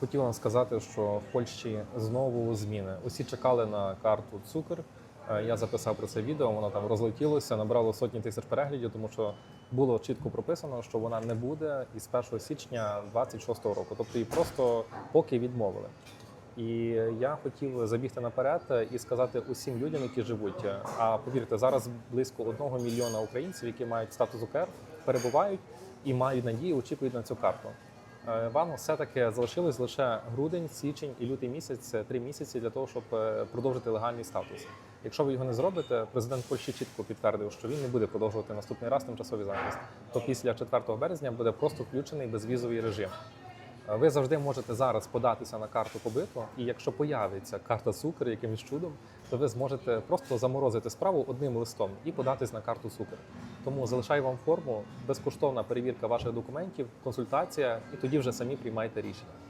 Хотів вам сказати, що в Польщі знову зміни. Усі чекали на карту цукор. Е, Я записав про це відео, воно там розлетілося, набрало сотні тисяч переглядів, тому що було чітко прописано, що вона не буде із 1 січня 26 року. Тобто її просто поки відмовили. І я хотів забігти наперед і сказати усім людям, які живуть. А повірте, зараз близько одного мільйона українців, які мають статус УКР, перебувають і мають надію, очікують на цю карту. Е, Вам все-таки залишилось лише грудень, січень і лютий місяць три місяці для того, щоб е, продовжити легальний статус. Якщо ви його не зробите, президент Польщі чітко підтвердив, що він не буде продовжувати наступний раз тимчасовий захист. То після 4 березня буде просто включений безвізовий режим. Ви завжди можете зараз податися на карту побиту, і якщо появиться карта цукер якимось чудом, то ви зможете просто заморозити справу одним листом і податись на карту цукер. Тому залишаю вам форму, безкоштовна перевірка ваших документів, консультація, і тоді вже самі приймайте рішення.